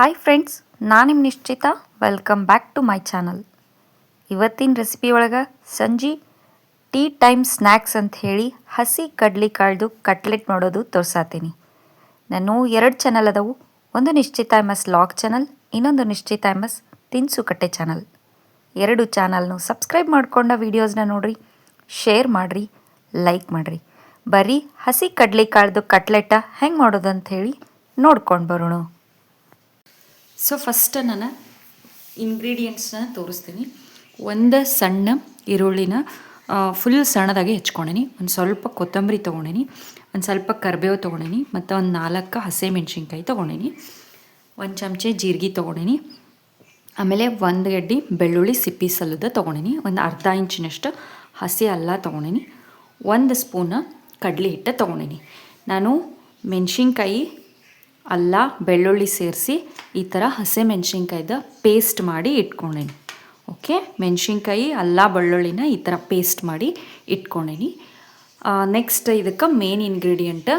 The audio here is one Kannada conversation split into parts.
ಹಾಯ್ ಫ್ರೆಂಡ್ಸ್ ನಾನು ನಿಮ್ಮ Nishchita. Welcome back to my channel ಇವತ್ತಿನ ರೆಸಿಪಿ ಒಳಗೆ ಸಂಜೆ ಟೀ ಟೈಮ್ ಸ್ನ್ಯಾಕ್ಸ್ ಅಂತ ಹೇಳಿ ಹಸಿ ಕಡ್ಲಿ ಕಾಳ್ದು ಕಟ್ಲೆಟ್ ಮಾಡೋದು ತೋರ್ಸಾತೀನಿ. ನಾನು ಎರಡು ಚಾನಲ್ ಅದಾವು. ಒಂದು ನಿಶ್ಚಿತ ಎಂ ಎಸ್ ಲಾಗ್ ಚಾನಲ್ ಇನ್ನೊಂದು ನಿಶ್ಚಿತ ಎಂ ಎಸ್ ತಿನ್ಸು ಕಟ್ಟೆ ಚಾನಲ್ ಎರಡು ಚಾನಲ್ನು ಸಬ್ಸ್ಕ್ರೈಬ್ ಮಾಡ್ಕೊಂಡ ವೀಡಿಯೋಸ್ನ ನೋಡಿರಿ ಶೇರ್ ಮಾಡಿರಿ ಲೈಕ್ ಮಾಡಿರಿ. ಬರೀ ಹಸಿ ಕಡ್ಲಿ ಕಾಳ್ದು ಕಟ್ಲೆಟ ಹೆಂಗೆ ಮಾಡೋದು ಅಂತ ಹೇಳಿ ನೋಡ್ಕೊಂಡು ಬರೋಣ. ಸೊ ಫಸ್ಟ್ ನಾನು ಇಂಗ್ರೀಡಿಯೆಂಟ್ಸ್ನ ತೋರಿಸ್ತೀನಿ. ಒಂದು ಸಣ್ಣ ಈರುಳ್ಳಿನ ಫುಲ್ ಸಣ್ಣದಾಗಿ ಹೆಚ್ಕೊಂಡೀನಿ ಒಂದು ಸ್ವಲ್ಪ ಕೊತ್ತಂಬರಿ ತೊಗೊಂಡೀನಿ. ಒಂದು ಸ್ವಲ್ಪ ಕರಿಬೇವು ತೊಗೊಂಡೀನಿ. ಮತ್ತು ಒಂದು ನಾಲ್ಕು ಹಸೆ ಮೆಣಸಿನ್ಕಾಯಿ ತೊಗೊಂಡೀನಿ. ಒಂದು ಚಮಚೆ ಜೀರಿಗೆ ತೊಗೊಂಡೀನಿ. ಆಮೇಲೆ ಒಂದು ಗಡ್ಡಿ ಬೆಳ್ಳುಳ್ಳಿ ಸಿಪ್ಪಿ ಸಲ್ಲದ ತೊಗೊಂಡೀನಿ. ಒಂದು ಅರ್ಧ ಇಂಚಿನಷ್ಟು ಹಸಿ ಅಲ್ಲ ತೊಗೊಂಡೀನಿ. ಒಂದು ಸ್ಪೂನ ಕಡಲೆ ಹಿಟ್ಟು ತೊಗೊಂಡೀನಿ. ನಾನು ಮೆಣಸಿನ್ಕಾಯಿ, ಅಲ್ಲ, ಬೆಳ್ಳುಳ್ಳಿ ಸೇರಿಸಿ ಈ ಥರ ಹಸೆ ಮೆಣಸಿನ್ಕಾಯ್ದ ಪೇಸ್ಟ್ ಮಾಡಿ ಇಟ್ಕೊಂಡೇನಿ. ಓಕೆ ಮೆಣಸಿನ್ಕಾಯಿ, ಅಲ್ಲ, ಬೆಳ್ಳುಳ್ಳಿನ ಈ ಥರ ಪೇಸ್ಟ್ ಮಾಡಿ ಇಟ್ಕೊಂಡೇನಿ. ನೆಕ್ಸ್ಟ್ ಇದಕ್ಕೆ ಮೇನ್ ಇಂಗ್ರೀಡಿಯಂಟ್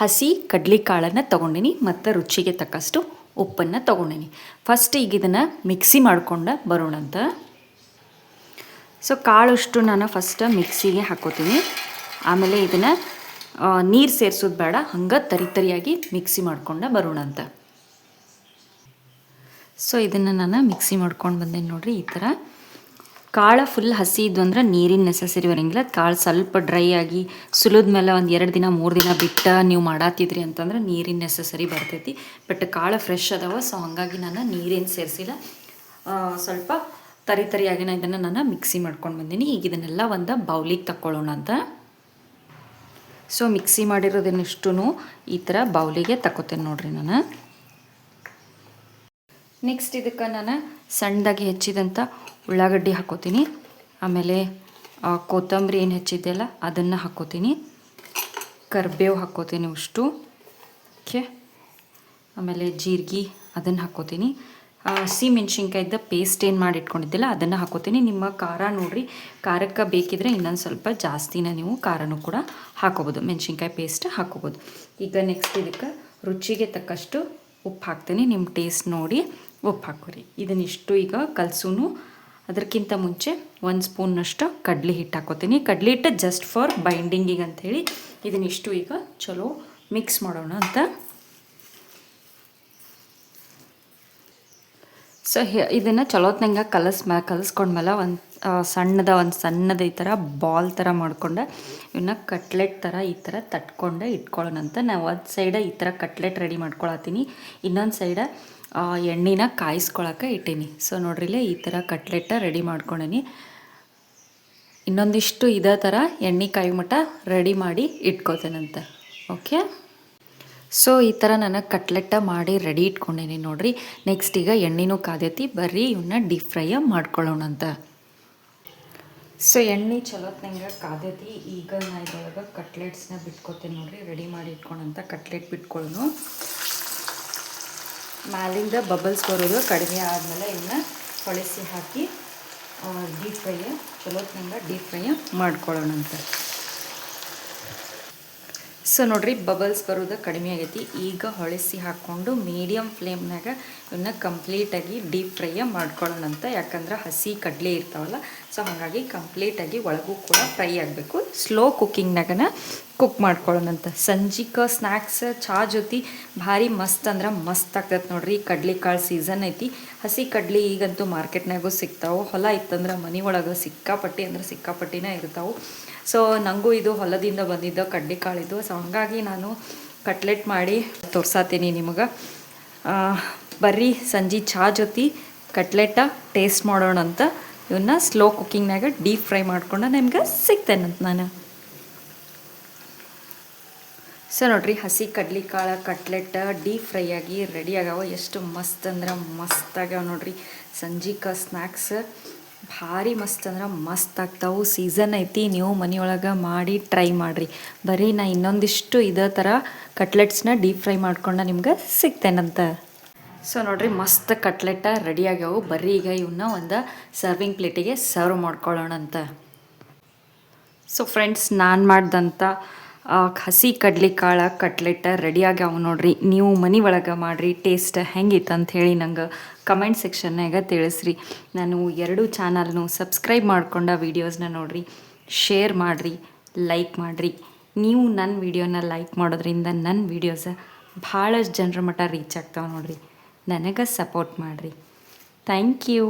ಹಸಿ ಕಡ್ಲಿ ಕಾಳನ್ನು ತೊಗೊಂಡಿನಿ ಮತ್ತು ರುಚಿಗೆ ತಕ್ಕಷ್ಟು ಉಪ್ಪನ್ನು ತೊಗೊಂಡಿನಿ. ಫಸ್ಟ್ ಈಗ ಇದನ್ನು ಮಿಕ್ಸಿ ಮಾಡ್ಕೊಂಡು ಬರೋಣ ಅಂತ. ಸೊ ಕಾಳಷ್ಟು ನಾನು ಫಸ್ಟ್ ಮಿಕ್ಸಿಗೆ ಹಾಕೋತೀನಿ. ಆಮೇಲೆ ಇದನ್ನು ನೀರು ಸೇರಿಸೋದು ಬೇಡ. ಹಂಗೆ ತರಿ ತರಿಯಾಗಿ ಮಿಕ್ಸಿ ಮಾಡ್ಕೊಂಡು ಬರೋಣ ಅಂತ. ಸೊ ಇದನ್ನು ನಾನು ಮಿಕ್ಸಿ ಮಾಡ್ಕೊಂಡು ಬಂದೇನೆ ನೋಡಿರಿ, ಈ ಥರ ಕಾಳು ಫುಲ್ ಹಸಿ ಇದ್ದು ಅಂದ್ರೆ ನೀರಿನ ನೆಸೆಸರಿ ಬರೋಂಗಿಲ್ಲ. ಕಾಳು ಸ್ವಲ್ಪ ಡ್ರೈ ಆಗಿ ಸುಲಿದ ಮೇಲೆ ಒಂದು ಎರಡು ದಿನ, ಮೂರು ದಿನ ಬಿಟ್ಟು ನೀವು ಮಾಡಾತಿದ್ರಿ ಅಂತಂದ್ರೆ ನೀರಿನ ನೆಸೆಸರಿ ಬರ್ತೈತಿ. ಬಟ್ ಕಾಳು ಫ್ರೆಶ್ ಅದಾವ ಸೊ ಹಾಗಾಗಿ ನಾನು ನೀರೇನು ಸೇರಿಸಿಲ್ಲ. ಸ್ವಲ್ಪ ತರಿ ತರಿಯಾಗಿನ ನಾನು ಇದನ್ನು ನಾನು ಮಿಕ್ಸಿ ಮಾಡ್ಕೊಂಡು ಬಂದೀನಿ. ಈಗ ಇದನ್ನೆಲ್ಲ ಒಂದು ಬೌಲಿಗೆ ತಗೊಳ್ಳೋಣ ಅಂತ. ಸೊ ಮಿಕ್ಸಿ ಮಾಡಿರೋದನ್ನಿಷ್ಟು ಈ ಥರ ಬೌಲಿಗೆ ತಗೋತೇನೆ ನೋಡಿರಿ ನಾನು. ನೆಕ್ಸ್ಟ್ ಇದಕ್ಕೆ ನಾನು ಸಣ್ಣದಾಗಿ ಹೆಚ್ಚಿದಂಥ ಉಳ್ಳಾಗಡ್ಡಿ ಹಾಕೋತೀನಿ. ಆಮೇಲೆ ಕೊತ್ತಂಬರಿ ಏನು ಹೆಚ್ಚಿದೆಯಲ್ಲ ಅದನ್ನು ಹಾಕೋತೀನಿ. ಕರ್ಬೇವು ಹಾಕೋತೀನಿ ಅಷ್ಟು. ಓಕೆ. ಆಮೇಲೆ ಜೀರಿಗೆ ಅದನ್ನು ಹಾಕೋತೀನಿ. ಹಸಿ ಮೆಣಸಿನ್ಕಾಯಿದ್ದ ಪೇಸ್ಟ್ ಏನು ಮಾಡಿ ಇಟ್ಕೊಂಡಿದ್ದಿಲ್ಲ ಅದನ್ನು ಹಾಕೋತೀನಿ. ನಿಮ್ಮ ಖಾರ ನೋಡಿರಿ, ಖಾರಕ್ಕೆ ಬೇಕಿದ್ರೆ ಇನ್ನೊಂದು ಸ್ವಲ್ಪ ಜಾಸ್ತಿನ ನೀವು ಖಾರನೂ ಕೂಡ ಹಾಕೋಬೋದು. ಮೆಣಸಿನ್ಕಾಯಿ ಪೇಸ್ಟ್ ಹಾಕೋಬೋದು. ಈಗ ನೆಕ್ಸ್ಟ್ ಇದಕ್ಕೆ ರುಚಿಗೆ ತಕ್ಕಷ್ಟು ಉಪ್ಪು ಹಾಕ್ತೀನಿ. ನಿಮ್ಮ ಟೇಸ್ಟ್ ನೋಡಿ. ಉಪ್ಪು ಹಾಕೋರಿ ಇದನ್ನಿಷ್ಟು ಈಗ ಕಲಸೂನು. ಅದಕ್ಕಿಂತ ಮುಂಚೆ ಒಂದು ಸ್ಪೂನ್ನಷ್ಟು ಕಡಲೆ ಹಿಟ್ಟು ಹಾಕೋತೀನಿ. ಕಡಲೆ ಹಿಟ್ಟು ಜಸ್ಟ್ ಫಾರ್ ಬೈಂಡಿಂಗಿಗೆ ಅಂಥೇಳಿ ಇದನ್ನಿಷ್ಟು ಈಗ ಚಲೋ ಮಿಕ್ಸ್ ಮಾಡೋಣ ಅಂತ. ಸೊ ಇದನ್ನು ಚಲೋತ್ನಂಗೆ ಕಲಸ್ ಮ್ಯಾ ಕಲಸ್ಕೊಂಡ್ಮೇಲೆ ಒಂದು ಸಣ್ಣದ ಒಂದು ಸಣ್ಣದ ಈ ಥರ ಬಾಲ್ ಥರ ಮಾಡ್ಕೊಂಡು ಇವನ್ನ ಕಟ್ಲೆಟ್ ಥರ ಈ ಥರ ತಟ್ಕೊಂಡು ಇಟ್ಕೊಳ್ಳೋಣ ಅಂತ. ನಾವು ಒಂದು ಸೈಡ ಈ ಥರ ಕಟ್ಲೆಟ್ ರೆಡಿ ಮಾಡ್ಕೊಳತ್ತೀನಿ. ಇನ್ನೊಂದು ಸೈಡ ಎಣ್ಣೆನ ಕಾಯಿಸ್ಕೊಳಕ್ಕೆ ಇಟ್ಟೀನಿ. ಸೊ ನೋಡ್ರಿಲ್ಲ ಈ ಥರ ಕಟ್ಲೆಟ್ಟ ರೆಡಿ ಮಾಡ್ಕೊಂಡಿನಿ. ಇನ್ನೊಂದಿಷ್ಟು ಇದೇ ಥರ ಎಣ್ಣೆ ಕಾಯಿ ಮಟ್ಟ ರೆಡಿ ಮಾಡಿ ಇಟ್ಕೋತೇನಂತೆ. ಓಕೆ ಸೊ ಈ ಥರ ನನಗೆ ಕಟ್ಲೆಟ್ಟ ಮಾಡಿ ರೆಡಿ ಇಟ್ಕೊಂಡೇನಿ ನೋಡ್ರಿ. ನೆಕ್ಸ್ಟ್ ಈಗ ಎಣ್ಣೆನೂ ಕಾದೈತಿ. ಬರ್ರಿ ಇವನ್ನ ಡೀಪ್ ಫ್ರೈಯ ಮಾಡ್ಕೊಳ್ಳೋಣ ಅಂತ ಸೊ ಎಣ್ಣೆ ಚಲೋತ್ನಂಗೆ ಕಾದೈತಿ. ಈಗ ನಾ ಇದ್ರೊಳಗೆ ಕಟ್ಲೆಟ್ಸ್ನ ಬಿಟ್ಕೋತೇನೆ ನೋಡ್ರಿ. ರೆಡಿ ಮಾಡಿ ಇಟ್ಕೊಂಡಂತ ಕಟ್ಲೆಟ್ ಬಿಟ್ಕೊಳ್ಳೋನು ಮ್ಯಾಲಿಂದ ಬಬಲ್ಸ್ ಬರೋದು ಕಡಿಮೆ ಆದಮೇಲೆ ಇನ್ನು ಹೊಳಿಸಿ ಹಾಕಿ ಡೀಪ್ ಫ್ರೈ ಚಲೋತ್ನಂಗೆ ಡೀಪ್ ಫ್ರೈ ಮಾಡ್ಕೊಳ್ಳೋಣ ಅಂತ. ಸೊ ನೋಡಿರಿ, ಬಬಲ್ಸ್ ಬರೋದು ಕಡಿಮೆ ಆಗೈತಿ. ಈಗ ಹೊಳಿಸಿ ಹಾಕ್ಕೊಂಡು ಮೀಡಿಯಮ್ ಫ್ಲೇಮ್ನಾಗ ಇವನ್ನ ಕಂಪ್ಲೀಟಾಗಿ ಡೀಪ್ ಫ್ರೈ ಮಾಡ್ಕೊಳ್ಳೋಣ ಅಂತ. ಯಾಕಂದ್ರೆ ಹಸಿ ಕಡಲೆ ಇರ್ತಾವಲ್ಲ ಸೊ ಹಾಗಾಗಿ ಕಂಪ್ಲೀಟಾಗಿ ಒಳಗೂ ಕೂಡ ಫ್ರೈ ಆಗಬೇಕು. ಸ್ಲೋ ಕುಕ್ಕಿಂಗ್ನಾಗನ ಕುಕ್ ಮಾಡ್ಕೊಳ್ಳೋಣಂತ. ಸಂಜಿಕ ಸ್ನ್ಯಾಕ್ಸ್ ಚಹಾ ಜೊತೆ ಭಾರಿ ಮಸ್ತ್ ಅಂದ್ರೆ ಮಸ್ತ್ ಆಗ್ತೈತೆ ನೋಡ್ರಿ. ಕಡ್ಲಿ ಕಾಳು ಸೀಸನ್ ಐತಿ. ಹಸಿ ಕಡ್ಲಿ ಈಗಂತೂ ಮಾರ್ಕೆಟ್ನಾಗೂ ಸಿಗ್ತಾವೆ. ಹೊಲ ಇತ್ತಂದ್ರೆ ಮನೆ ಒಳಗೆ ಸಿಕ್ಕಾಪಟ್ಟಿ ಅಂದ್ರೆ ಸಿಕ್ಕಾಪಟ್ಟಿನೇ ಇರ್ತಾವೆ. ಸೊ ನನಗೂ ಇದು ಹೊಲದಿಂದ ಬಂದಿದ್ದ ಕಡ್ಲಿ ಕಾಳಿದ್ದು ಸೊ ಹಂಗಾಗಿ ನಾನು ಕಟ್ಲೆಟ್ ಮಾಡಿ ತೋರ್ಸಾತೀನಿ ನಿಮಗೆ. ಬರ್ರಿ ಸಂಜೆ ಚಹಾ ಜೊತೆ ಕಟ್ಲೆಟ ಟೇಸ್ಟ್ ಮಾಡೋಣ ಅಂತ ಇವನ್ನ ಸ್ಲೋ ಕುಕ್ಕಿಂಗ್ನಾಗ ಡೀಪ್ ಫ್ರೈ ಮಾಡ್ಕೊಂಡು ನಿಮ್ಗೆ ಸಿಗ್ತೇನಂತ ನಾನು. ಸೊ ನೋಡ್ರಿ, ಹಸಿ ಕಡ್ಲಿ ಕಾಳು ಕಟ್ಲೆಟ್ ಡೀಪ್ ಫ್ರೈ ಆಗಿ ರೆಡಿ ಆಗ್ಯಾವ ಎಷ್ಟು ಮಸ್ತ್ ಅಂದ್ರೆ ಮಸ್ತ್ ಆಗ್ಯಾವ ನೋಡ್ರಿ. ಸಂಜಿಕ ಸ್ನ್ಯಾಕ್ಸ್ ಭಾರಿ ಮಸ್ತ್ ಅಂದ್ರೆ ಮಸ್ತ್ ಆಗ್ತಾವು. ಸೀಸನ್ ಐತಿ, ನೀವು ಮನೆಯೊಳಗೆ ಮಾಡಿ ಟ್ರೈ ಮಾಡಿರಿ. ಬರೀ ನಾ ಇನ್ನೊಂದಿಷ್ಟು ಇದೇ ಥರ ಕಟ್ಲೆಟ್ಸ್ನ ಡೀಪ್ ಫ್ರೈ ಮಾಡ್ಕೊಂಡು ನಿಮ್ಗೆ ಸಿಗ್ತೇನಂತ. ಸೊ ನೋಡ್ರಿ, ಮಸ್ತ್ ಕಟ್ಲೆಟ ರೆಡಿ ಆಗ್ಯಾವು. ಬರೀ ಈಗ ಇವನ್ನ ಒಂದು ಸರ್ವಿಂಗ್ ಪ್ಲೇಟಿಗೆ ಸರ್ವ್ ಮಾಡ್ಕೊಳ್ಳೋಣ ಅಂತ ಸೊ ಫ್ರೆಂಡ್ಸ್ ನಾನು ಮಾಡ್ದಂಥ ಹಸಿ ಕಡ್ಲಿಕಾಳ ಕಟ್ಲೆಟ್ ರೆಡಿ ಆಗ್ಯಾವ ನೋಡ್ರಿ. ನೀವು ಮನೆ ಒಳಗೆ ಮಾಡಿರಿ ಟೇಸ್ಟ್ ಹೆಂಗಿತ್ತು ಅಂತ ಹೇಳಿ ನಂಗೆ ಕಮೆಂಟ್ ಸೆಕ್ಷನ್ನಾಗ ತಿಳಿಸ್ರಿ. ನಾನು ಎರಡೂ ಚಾನಲ್ನು ಸಬ್ಸ್ಕ್ರೈಬ್ ಮಾಡ್ಕೊಂಡ ವೀಡಿಯೋಸ್ನ ನೋಡ್ರಿ. ಶೇರ್ ಮಾಡಿರಿ ಲೈಕ್ ಮಾಡಿರಿ. ನೀವು ನನ್ನ ವಿಡಿಯೋನ ಲೈಕ್ ಮಾಡೋದ್ರಿಂದ ನನ್ನ ವೀಡಿಯೋಸ ಭಾಳಷ್ಟು ಜನರ ಮಟ್ಟ ರೀಚ್ ಆಗ್ತಾವೆ ನೋಡ್ರಿ. ನನಗೆ ಸಪೋರ್ಟ್ ಮಾಡಿರಿ. Thank you